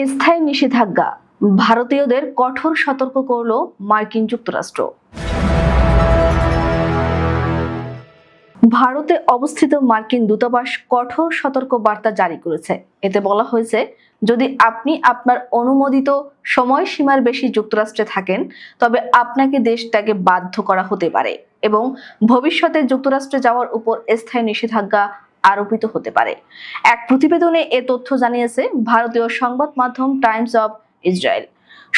স্থায়ী নিষেধাজ্ঞা। ভারতীয়দের কঠোর সতর্ক করল মার্কিন যুক্তরাষ্ট্র। ভারতে অবস্থিত মার্কিন দূতাবাস কঠোর সতর্ক বার্তা জারি করেছে। এতে বলা হয়েছে, যদি আপনি আপনার অনুমোদিত সময়সীমার বেশি যুক্তরাষ্ট্রে থাকেন, তবে আপনাকে দেশ ত্যাগে বাধ্য করা হতে পারে এবং ভবিষ্যতে যুক্তরাষ্ট্রে যাওয়ার উপর স্থায়ী নিষেধাজ্ঞা আরোপিত হতে পারে। এক প্রতিবেদনে এ তথ্য জানিয়েছে ভারতীয় সংবাদ মাধ্যম টাইমস অব ইসরায়েল।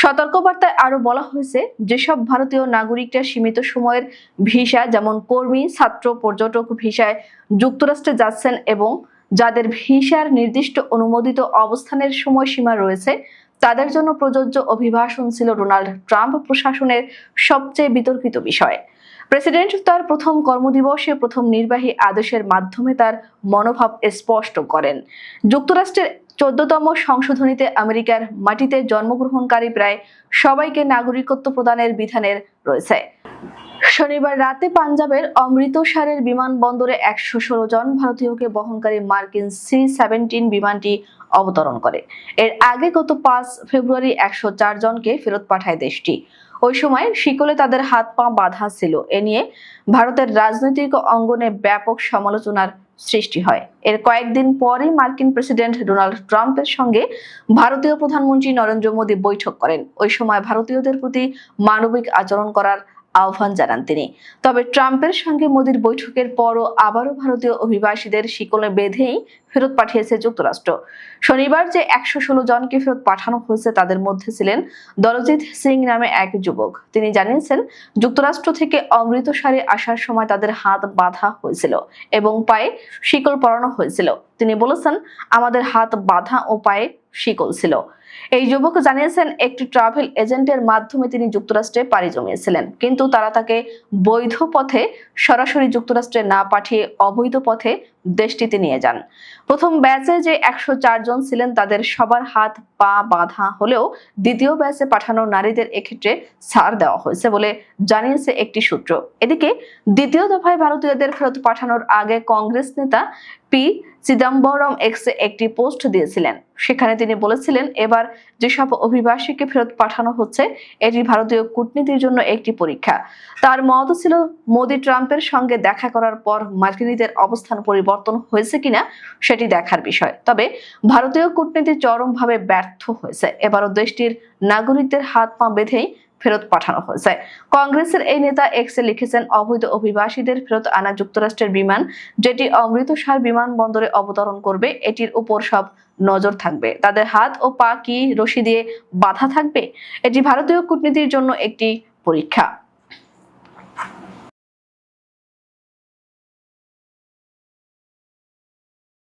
সতর্কবার্তায় আরও বলা হয়েছে, যেসব ভারতীয় নাগরিকরা সীমিত সময়ের ভিসা, যেমন কর্মী, ছাত্র, পর্যটক ভিসায় যুক্তরাষ্ট্রে যাচ্ছেন এবং যাদের ভিসার নির্দিষ্ট অনুমোদিত অবস্থানের সময়সীমা রয়েছে, তাদের জন্য প্রযোজ্য অভিবাসন ছিল ডোনাল্ড ট্রাম্প প্রশাসনের সবচেয়ে বিতর্কিত বিষয়। প্রেসিডেন্ট তার প্রথম কর্মদিবসে প্রথম নির্বাহী আদেশের মাধ্যমে তার মনোভাব স্পষ্ট করেন। যুক্তরাষ্ট্রের চোদ্দতম সংশোধনীতে আমেরিকার মাটিতে জন্মগ্রহণকারী প্রায় সবাইকে নাগরিকত্ব প্রদানের বিধানের রয়েছে। শনিবার রাতে পাঞ্জাবের অমৃতসরের বিমানবন্দরে একশো ষোলো জন ভারতীয়কে বহনকারী মার্কিন সি সেভেন্টিন বিমানটি অবতরণ করে। এর আগে গত পাঁচ ফেব্রুয়ারি একশো চার জনকে ফেরত পাঠায় দেশটি। ওই সময় শিকলে তাদের হাত পা বাধা ছিল। এ নিয়ে ভারতের রাজনৈতিক অঙ্গনে ব্যাপক সমালোচনার সৃষ্টি হয়। এর কয়েকদিন পরই মার্কিন প্রেসিডেন্ট ডোনাল্ড ট্রাম্পের সঙ্গে ভারতীয় প্রধানমন্ত্রী নরেন্দ্র মোদী বৈঠক করেন। ওই সময় ভারতীয়দের প্রতি মানবিক আচরণ করার আহ্বান জানান তিনি। তবে ট্রাম্পের সঙ্গে মোদীর বৈঠকের পরও আবারও ভারতীয় অভিবাসীদের শিকলে বেঁধেই ফেরত পাঠিয়েছে যুক্তরাষ্ট্র। শনিবার যে একশো ষোলো জনকে ফেরত পাঠানো হয়েছে, তাদের মধ্যে ছিলেন দলজিৎ সিং নামে এক যুবক। তিনি জানিয়েছেন, যুক্তরাষ্ট্র থেকে অমৃতসরে আসার সময় তাদের হাত বাঁধা হয়েছিল এবং পায়ে শিকল পরানো হয়েছিল। তিনি বলেছেন, আমাদের হাত বাঁধা ও পায়ে শিকল ছিল। এই যুবক জানিয়েছেন, একটি ট্রাভেল এজেন্টের মাধ্যমে তিনি যুক্তরাষ্ট্রে পাড়ি জমিয়েছিলেন। কিন্তু তারা তাকে বৈধ পথে সরাসরি যুক্তরাষ্ট্রে না পাঠিয়ে অবৈধ পথে দেশটিতে নিয়ে যান। প্রথম ব্যাচে যে একশো জন ছিলেন, তাদের সবার হাত, পা বাঁধা হলেও দ্বিতীয় ব্যাচে পাঠানো নারীদের এক্ষেত্রে ছাড় দেওয়া হয়েছে বলে জানিয়েছে একটি সূত্র। এদিকে দ্বিতীয় দফায় ভারতীয়দের ফেরত পাঠানোর আগে কংগ্রেস নেতা পি চিদম্বরম এক্সে একটি পোস্ট দিয়েছিলেন। সেখানে তিনি বলেছিলেন, এবার যেসব অভিবাসীকে ফেরত পাঠানো হচ্ছে, এটি ভারতীয় কূটনীতির জন্য একটি পরীক্ষা। তার মত ছিল, মোদি ট্রাম্পের সঙ্গে দেখা করার পর মার্কিনীদের অবস্থান পরিবর্তন হয়েছে কিনা, সেটি দেখার বিষয়। তবে ভারতীয় কূটনীতি চরমভাবে ব্যর্থ হয়েছে। এবারও দেশটির নাগরিকদের হাত পা বেঁধেই ফেরত পাঠানো হয়েছে। কংগ্রেসের এই নেতা এক্সে লিখেছেন, অবৈধ অভিবাসীদের ফেরত আনা যুক্তরাষ্ট্রের বিমান, যেটি অমৃতসর বিমানবন্দরে অবতরণ করবে, এটির উপর সব নজর থাকবে। তাদের হাত ও পা কি রশি দিয়ে বাধা থাকবে? এটি ভারতীয় কূটনীতির জন্য একটি পরীক্ষা।